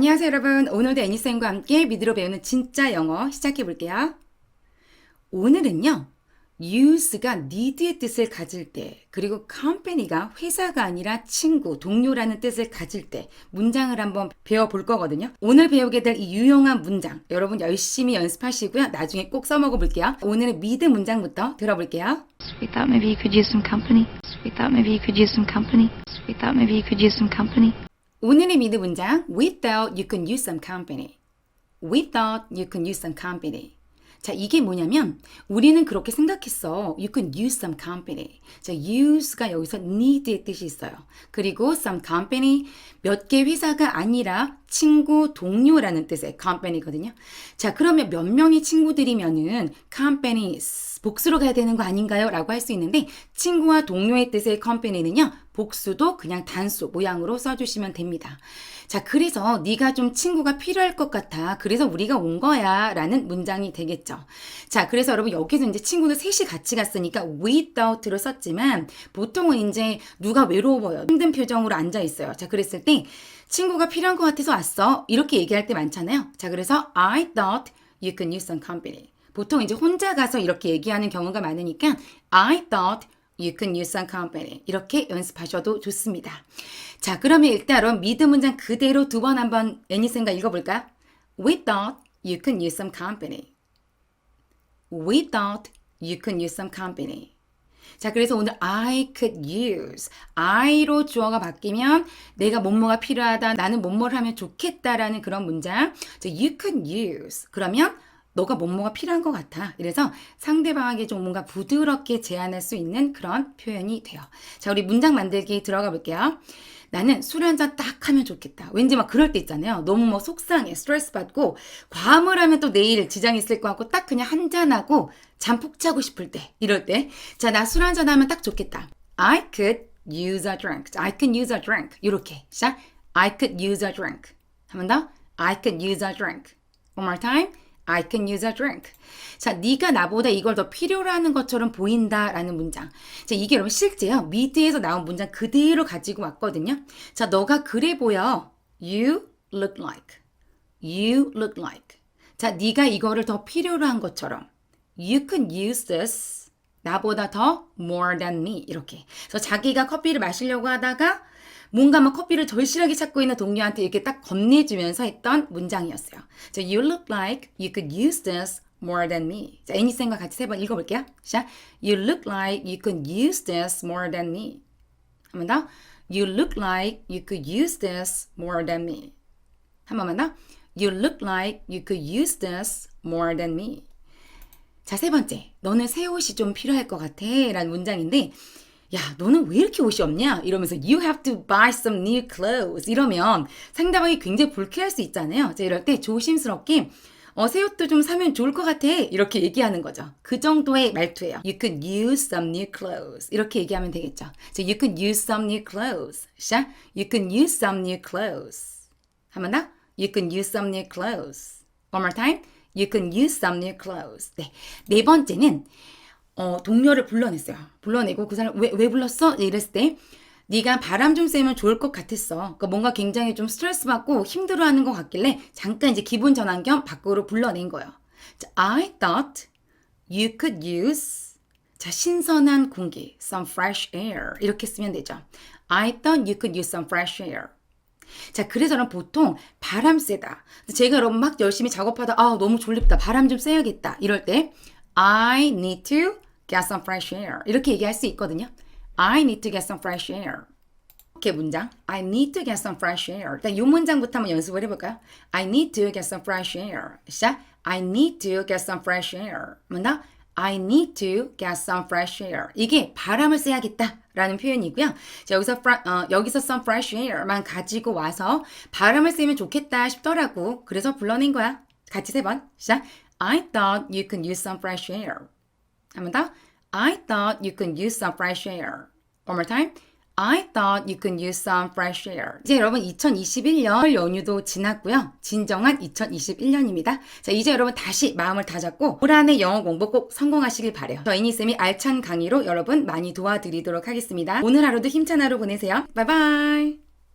안녕하세요 여러분. 오늘도 애니쌤과 함께 미드로 배우는 진짜 영어 시작해 볼게요. 오늘은요. use가 need의 뜻을 가질 때 그리고 company가 회사가 아니라 친구, 동료라는 뜻을 가질 때 문장을 한번 배워볼 거거든요. 오늘 배우게 될 이 유용한 문장 여러분 열심히 연습하시고요. 나중에 꼭 써먹어 볼게요. 오늘은 미드 문장부터 들어볼게요. We thought maybe you could use some company. We thought maybe you could use some company. We thought maybe you could use some company. 오늘의 미드 문장 We thought you could use some company. We thought you could use some company. 자, 이게 뭐냐면 우리는 그렇게 생각했어. You could use some company. 자, use가 여기서 need의 뜻이 있어요. 그리고 some company 몇 개 회사가 아니라 친구, 동료라는 뜻의 company거든요. 자, 그러면 몇 명의 친구들이면은 companies 복수로 가야 되는 거 아닌가요? 라고 할 수 있는데 친구와 동료의 뜻의 company는요. 복수도 그냥 단수 모양으로 써주시면 됩니다. 자, 그래서 네가 좀 친구가 필요할 것 같아. 그래서 우리가 온 거야. 라는 문장이 되겠죠. 자, 그래서 여러분 여기서 이제 친구들 셋이 같이 갔으니까 without로 썼지만 보통은 이제 누가 외로워요. 힘든 표정으로 앉아 있어요. 자, 그랬을 때 친구가 필요한 것 같아서 왔어. 이렇게 얘기할 때 많잖아요. 자, 그래서 I thought you could use some company. 보통 이제 혼자 가서 이렇게 얘기하는 경우가 많으니까 I thought You can use some company. 이렇게 연습하셔도 좋습니다. 자, 그러면 일단 여러분 미드 문장 그대로 두 번 한번 애니쌤과 읽어볼까요? We thought you can use some company. We thought you can use some company. 자, 그래서 오늘 I could use. I로 주어가 바뀌면 내가 뭐뭐가 필요하다, 나는 뭐뭐를 하면 좋겠다라는 그런 문장. 자, you could use. 그러면 너가 뭐뭐가 필요한 것 같아. 이래서 상대방에게 좀 뭔가 부드럽게 제안할 수 있는 그런 표현이 돼요. 자, 우리 문장 만들기 들어가 볼게요. 나는 술 한 잔 딱 하면 좋겠다. 왠지 막 그럴 때 있잖아요. 너무 뭐 속상해, 스트레스 받고, 과음을 하면 또 내일 지장이 있을 것 같고, 딱 그냥 한 잔하고 잠푹 자고 싶을 때, 이럴 때. 자, 나 술 한 잔 하면 딱 좋겠다. I could use a drink. I can use a drink. 이렇게. 자, I could use a drink. 한 번 더. I could use a drink. One more time. I can use a drink. 자, 네가 나보다 이걸 더 필요로 하는 것처럼 보인다라는 문장. 자, 이게 여러분 실제요. 미드에서 나온 문장 그대로 가지고 왔거든요. 자, 너가 그래 보여. You look like. You look like. 자, 네가 이거를 더 필요로 한 것처럼. You can use this. 나보다 더 more than me. 이렇게. 그래서 자기가 커피를 마시려고 하다가 뭔가 막 커피를 절실하게 찾고 있는 동료한테 이렇게 딱 건네주면서 했던 문장이었어요. 자, you look like you could use this more than me. 자, 애니쌤과 같이 세 번 읽어볼게요. 자, you look like you could use this more than me. 한 번 더. You look like you could use this more than me. 한 번만 더. You look like you could use this more than me. 자, 세 번째. 너는 새 옷이 좀 필요할 것 같아. 라는 문장인데, 야, 너는 왜 이렇게 옷이 없냐? 이러면서 you have to buy some new clothes. 이러면 상대방이 굉장히 불쾌할 수 있잖아요. 자, 이럴 때 조심스럽게 어, 새 옷도 좀 사면 좋을 것 같아. 이렇게 얘기하는 거죠. 그 정도의 말투예요. You could use some new clothes. 이렇게 얘기하면 되겠죠. 자, you could use some new clothes. 자, you could use some new clothes. 한 번 더. You can use some new clothes. One more time. You can use some new clothes. 네. 네 번째는 어, 동료를 불러냈어요. 불러내고 그 사람 왜, 왜 불렀어? 이랬을 때 네가 바람 좀 쐬면 좋을 것 같았어. 그러니까 뭔가 굉장히 좀 스트레스 받고 힘들어하는 것 같길래 잠깐 이제 기분 전환 겸 밖으로 불러낸 거예요. 자, I thought you could use 자 신선한 공기, some fresh air 이렇게 쓰면 되죠. I thought you could use some fresh air. 자, 그래서는 보통 바람 쐬다. 제가 여러분 막 열심히 작업하다, 아, 너무 졸립다. 바람 좀 쐬야겠다. 이럴 때, I need to get some fresh air. 이렇게 얘기할 수 있거든요. I need to get some fresh air. 이렇게 문장. I need to get some fresh air. 일단 이 문장부터 한번 연습을 해볼까요? I need to get some fresh air. 시작. I need to get some fresh air. 뭔가 I need to get some fresh air. 이게 바람을 쐬야겠다 라는 표현이고요. 자, 여기서 fr- 어, 여기서 some fresh air만 가지고 와서 바람을 쐬면 좋겠다 싶더라고. 그래서 불러낸 거야. 같이 세 번. 시작. I thought you could use some fresh air. 한 번 더. I thought you could use some fresh air. One more time. I thought you could use some fresh air. 이제 여러분 2021년 연휴도 지났고요. 진정한 2021년입니다. 자, 이제 여러분 다시 마음을 다잡고 올 한해 영어 공부 꼭 성공하시길 바래요. 저 이니쌤이 알찬 강의로 여러분 많이 도와드리도록 하겠습니다. 오늘 하루도 힘찬 하루 보내세요. 바이바이.